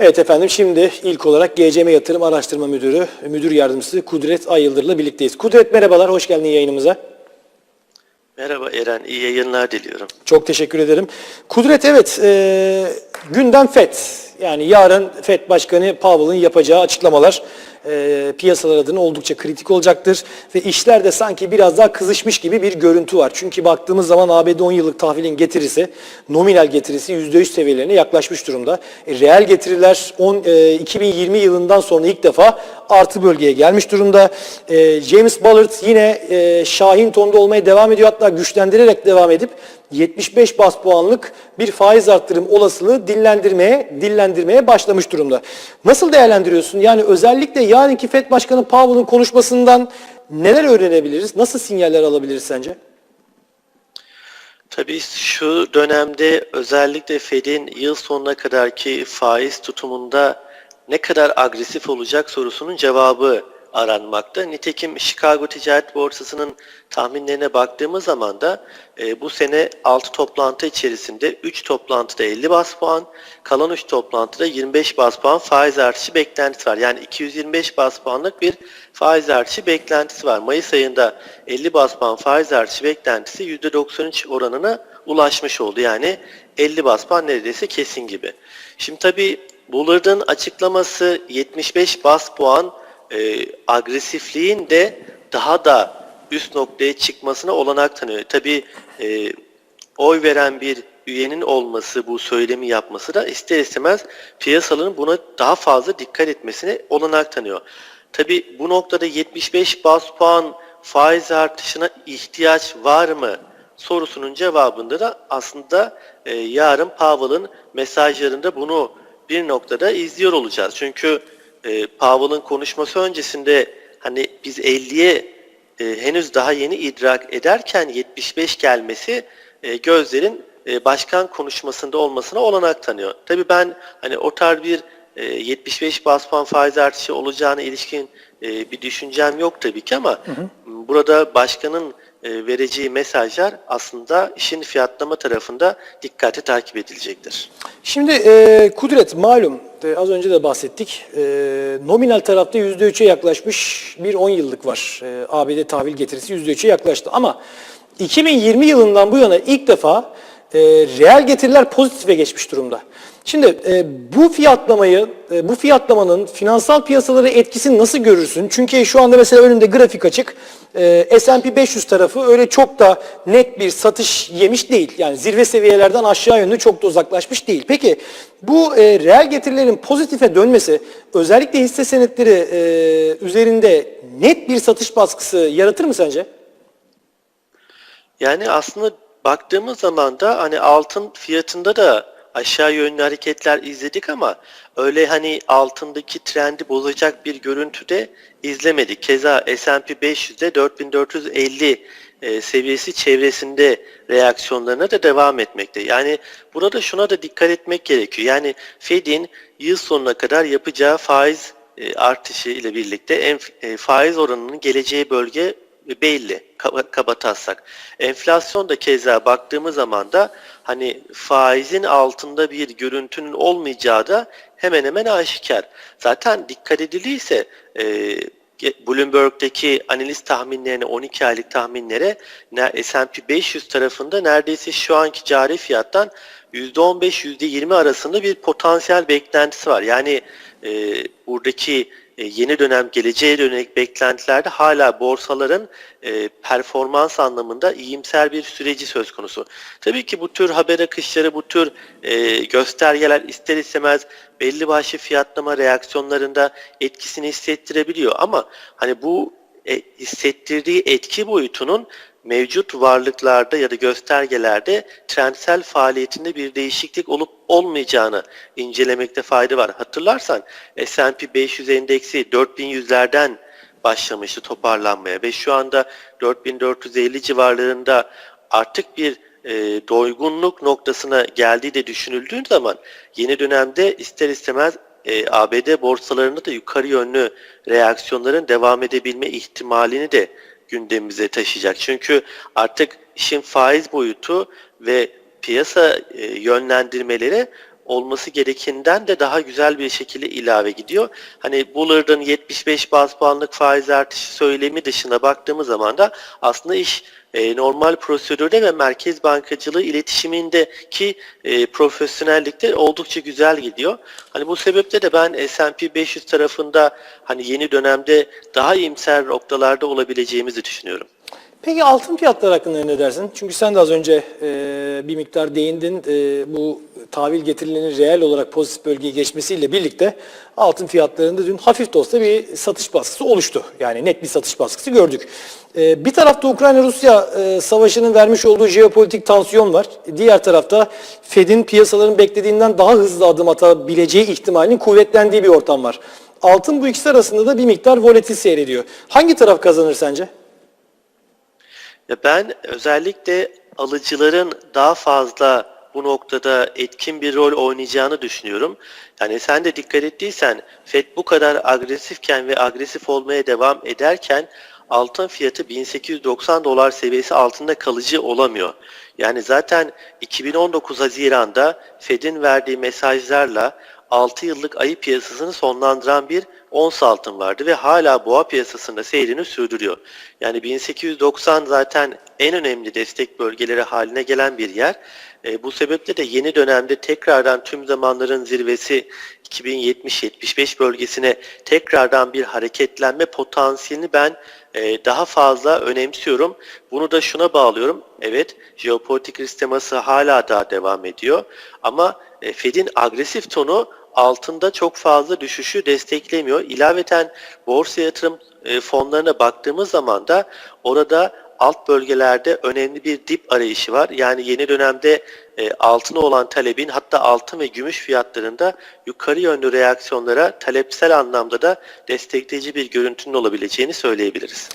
Evet efendim şimdi ilk olarak GCM Yatırım Araştırma Müdürü, Müdür Yardımcısı Kudret Ayıldır'la birlikteyiz. Kudret merhabalar, hoş geldin yayınımıza. Merhaba Eren, iyi yayınlar diliyorum. Çok teşekkür ederim. Kudret evet, e, gündem FED. Yani yarın FED Başkanı Powell'ın yapacağı açıklamalar e, piyasalar adına oldukça kritik olacaktır. Ve işler de sanki biraz daha kızışmış gibi bir görüntü var. Çünkü baktığımız zaman ABD 10 yıllık tahvilin getirisi, nominal getirisi %100 seviyelerine yaklaşmış durumda. E, reel getiriler 10, e, 2020 yılından sonra ilk defa artı bölgeye gelmiş durumda. E, James Ballard yine e, Şahin tonda olmaya devam ediyor. Hatta güçlendirerek devam edip 75 bas puanlık bir faiz arttırım olasılığı dillendirmeye dillendirmeye başlamış durumda. Nasıl değerlendiriyorsun? Yani özellikle yarınki FED Başkanı Powell'ın konuşmasından neler öğrenebiliriz? Nasıl sinyaller alabiliriz sence? Tabii şu dönemde özellikle Fed'in yıl sonuna kadarki faiz tutumunda ne kadar agresif olacak sorusunun cevabı aranmakta. Nitekim Chicago Ticaret Borsası'nın tahminlerine baktığımız zaman da e, bu sene 6 toplantı içerisinde 3 toplantıda 50 bas puan, kalan 3 toplantıda 25 bas puan faiz artışı beklentisi var. Yani 225 bas puanlık bir faiz artışı beklentisi var. Mayıs ayında 50 bas puan faiz artışı beklentisi %93 oranına ulaşmış oldu. Yani 50 bas puan neredeyse kesin gibi. Şimdi tabii Bullard'ın açıklaması 75 bas puan e, agresifliğin de daha da üst noktaya çıkmasına olanak tanıyor. Tabii e, oy veren bir üyenin olması, bu söylemi yapması da ister istemez piyasaların buna daha fazla dikkat etmesine olanak tanıyor. Tabii bu noktada 75 bas puan faiz artışına ihtiyaç var mı sorusunun cevabında da aslında e, yarın Powell'ın mesajlarında bunu bir noktada izliyor olacağız. Çünkü e, Powell'ın konuşması öncesinde hani biz 50'ye e, henüz daha yeni idrak ederken 75 gelmesi e, gözlerin e, başkan konuşmasında olmasına olanak tanıyor. Tabii ben hani o tarz bir e, 75 bas puan faiz artışı olacağına ilişkin e, bir düşüncem yok tabii ki ama burada başkanın e, vereceği mesajlar aslında işin fiyatlama tarafında dikkate takip edilecektir. Şimdi e, Kudret malum e, az önce de bahsettik. E, nominal tarafta %3'e yaklaşmış bir 10 yıllık var. E, ABD tahvil getirisi %3'e yaklaştı. Ama 2020 yılından bu yana ilk defa e, reel getiriler pozitife geçmiş durumda. Şimdi e, bu fiyatlamayı, e, bu fiyatlamanın finansal piyasalara etkisini nasıl görürsün? Çünkü şu anda mesela önünde grafik açık. E, S&P 500 tarafı öyle çok da net bir satış yemiş değil. Yani zirve seviyelerden aşağı yönlü çok da uzaklaşmış değil. Peki bu e, reel getirilerin pozitife dönmesi özellikle hisse senetleri e, üzerinde net bir satış baskısı yaratır mı sence? Yani aslında baktığımız zaman da hani altın fiyatında da aşağı yönlü hareketler izledik ama öyle hani altındaki trendi bozacak bir görüntü de izlemedik. Keza S&P 500'de 4450 e, seviyesi çevresinde reaksiyonlarına da devam etmekte. Yani burada şuna da dikkat etmek gerekiyor. Yani Fed'in yıl sonuna kadar yapacağı faiz e, artışı ile birlikte e, faiz oranının geleceği bölge belli kaba, kaba taslak. Enflasyon da keza baktığımız zaman da hani faizin altında bir görüntünün olmayacağı da hemen hemen aşikar. Zaten dikkat ediliyse e, Bloomberg'deki analiz tahminlerine 12 aylık tahminlere S&P 500 tarafında neredeyse şu anki cari fiyattan %15-%20 arasında bir potansiyel beklentisi var. Yani e, buradaki yeni dönem geleceğe dönelik beklentilerde hala borsaların e, performans anlamında iyimser bir süreci söz konusu. Tabii ki bu tür haber akışları, bu tür e, göstergeler ister istemez belli başlı fiyatlama reaksiyonlarında etkisini hissettirebiliyor ama hani bu e, hissettirdiği etki boyutunun mevcut varlıklarda ya da göstergelerde trendsel faaliyetinde bir değişiklik olup olmayacağını incelemekte fayda var. Hatırlarsan S&P 500 endeksi 4100'lerden başlamıştı toparlanmaya ve şu anda 4450 civarlarında artık bir e, doygunluk noktasına geldiği de düşünüldüğü zaman yeni dönemde ister istemez e, ABD borsalarında da yukarı yönlü reaksiyonların devam edebilme ihtimalini de gündemimize taşıyacak. Çünkü artık işin faiz boyutu ve piyasa e, yönlendirmeleri olması gerekenden de daha güzel bir şekilde ilave gidiyor. Hani Bullard'ın 75 baz puanlık faiz artışı söylemi dışına baktığımız zaman da aslında iş e, normal prosedürde ve merkez bankacılığı iletişimindeki e, profesyonellikte oldukça güzel gidiyor. Hani bu sebeple de ben S&P 500 tarafında hani yeni dönemde daha iyimser noktalarda olabileceğimizi düşünüyorum. Peki altın fiyatları hakkında ne dersin? Çünkü sen de az önce e, bir miktar değindin. E, bu tahvil getirilerinin reel olarak pozitif bölgeye geçmesiyle birlikte altın fiyatlarında dün hafif de olsa bir satış baskısı oluştu. Yani net bir satış baskısı gördük. E, bir tarafta Ukrayna-Rusya e, savaşının vermiş olduğu jeopolitik tansiyon var. Diğer tarafta Fed'in piyasaların beklediğinden daha hızlı adım atabileceği ihtimalinin kuvvetlendiği bir ortam var. Altın bu ikisi arasında da bir miktar volatil seyrediyor. Hangi taraf kazanır sence? Ya ben özellikle alıcıların daha fazla bu noktada etkin bir rol oynayacağını düşünüyorum. Yani sen de dikkat ettiysen FED bu kadar agresifken ve agresif olmaya devam ederken altın fiyatı 1890 dolar seviyesi altında kalıcı olamıyor. Yani zaten 2019 Haziran'da Fed'in verdiği mesajlarla 6 yıllık ayı piyasasını sonlandıran bir ons altın vardı ve hala boğa piyasasında seyrini sürdürüyor. Yani 1890 zaten en önemli destek bölgeleri haline gelen bir yer. E, bu sebeple de yeni dönemde tekrardan tüm zamanların zirvesi 2070-75 bölgesine tekrardan bir hareketlenme potansiyelini ben e, daha fazla önemsiyorum. Bunu da şuna bağlıyorum. Evet, jeopolitik risk teması hala daha devam ediyor. Ama e, Fed'in agresif tonu altında çok fazla düşüşü desteklemiyor. İlaveten borsa yatırım e, fonlarına baktığımız zaman da orada alt bölgelerde önemli bir dip arayışı var. Yani yeni dönemde e, altına olan talebin hatta altın ve gümüş fiyatlarında yukarı yönlü reaksiyonlara talepsel anlamda da destekleyici bir görüntünün olabileceğini söyleyebiliriz.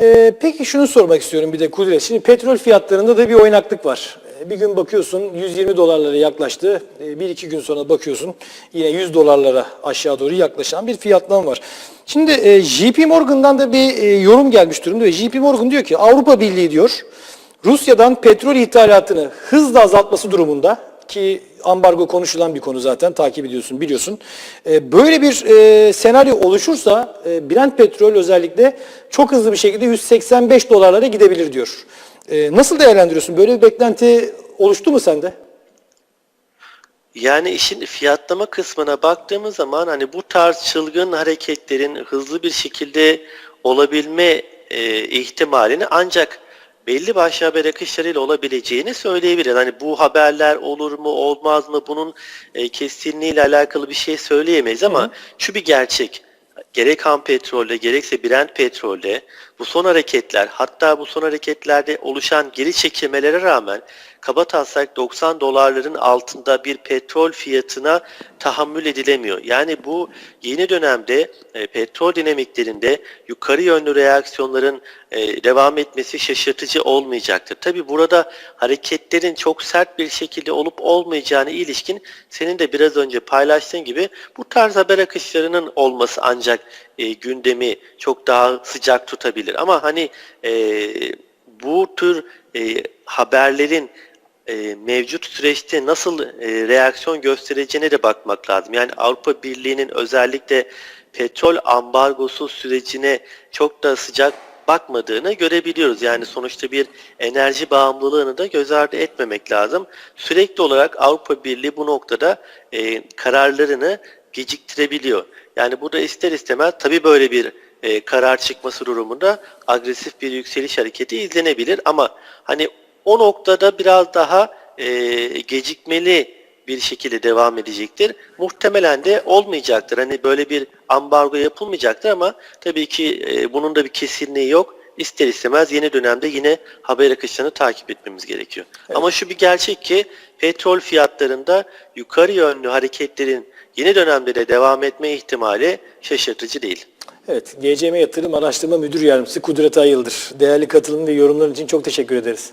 Ee, peki şunu sormak istiyorum bir de Kudret. Şimdi petrol fiyatlarında da bir oynaklık var. Bir gün bakıyorsun 120 dolarlara yaklaştı. Ee, Bir iki gün sonra bakıyorsun yine 100 dolarlara aşağı doğru yaklaşan bir fiyatlan var. Şimdi e, JP Morgan'dan da bir e, yorum gelmiş durumda ve JP Morgan diyor ki Avrupa Birliği diyor Rusya'dan petrol ithalatını hızla azaltması durumunda ki ambargo konuşulan bir konu zaten takip ediyorsun biliyorsun. Böyle bir e, senaryo oluşursa e, Brent petrol özellikle çok hızlı bir şekilde 185 dolarlara gidebilir diyor. E, Nasıl değerlendiriyorsun? Böyle bir beklenti oluştu mu sende? Yani işin fiyatlama kısmına baktığımız zaman hani bu tarz çılgın hareketlerin hızlı bir şekilde olabilme e, ihtimalini ancak belli başlı haber akışlarıyla olabileceğini söyleyebiliriz. Hani bu haberler olur mu olmaz mı bunun e, kesinliğiyle alakalı bir şey söyleyemeyiz ama şu bir gerçek. Gerek ham petrolde gerekse Brent petrolde bu son hareketler hatta bu son hareketlerde oluşan geri çekilmelere rağmen kaba taslak 90 dolarların altında bir petrol fiyatına tahammül edilemiyor. Yani bu yeni dönemde e, petrol dinamiklerinde yukarı yönlü reaksiyonların e, devam etmesi şaşırtıcı olmayacaktır. Tabi burada hareketlerin çok sert bir şekilde olup olmayacağına ilişkin senin de biraz önce paylaştığın gibi bu tarz haber akışlarının olması ancak e, gündemi çok daha sıcak tutabilir. Ama hani e, bu tür e, haberlerin e, mevcut süreçte nasıl e, reaksiyon göstereceğine de bakmak lazım. Yani Avrupa Birliği'nin özellikle petrol ambargosu sürecine çok da sıcak bakmadığını görebiliyoruz. Yani sonuçta bir enerji bağımlılığını da göz ardı etmemek lazım. Sürekli olarak Avrupa Birliği bu noktada e, kararlarını geciktirebiliyor. Yani bu da ister istemez tabii böyle bir karar çıkması durumunda agresif bir yükseliş hareketi izlenebilir ama hani o noktada biraz daha e, gecikmeli bir şekilde devam edecektir. Muhtemelen de olmayacaktır. Hani böyle bir ambargo yapılmayacaktır ama tabii ki e, bunun da bir kesinliği yok. İster istemez yeni dönemde yine haber akışlarını takip etmemiz gerekiyor. Ama şu bir gerçek ki petrol fiyatlarında yukarı yönlü hareketlerin yeni dönemde de devam etme ihtimali şaşırtıcı değil. Evet, GCM Yatırım Araştırma Müdür Yardımcısı Kudret Ayıldır. Değerli katılım ve yorumların için çok teşekkür ederiz.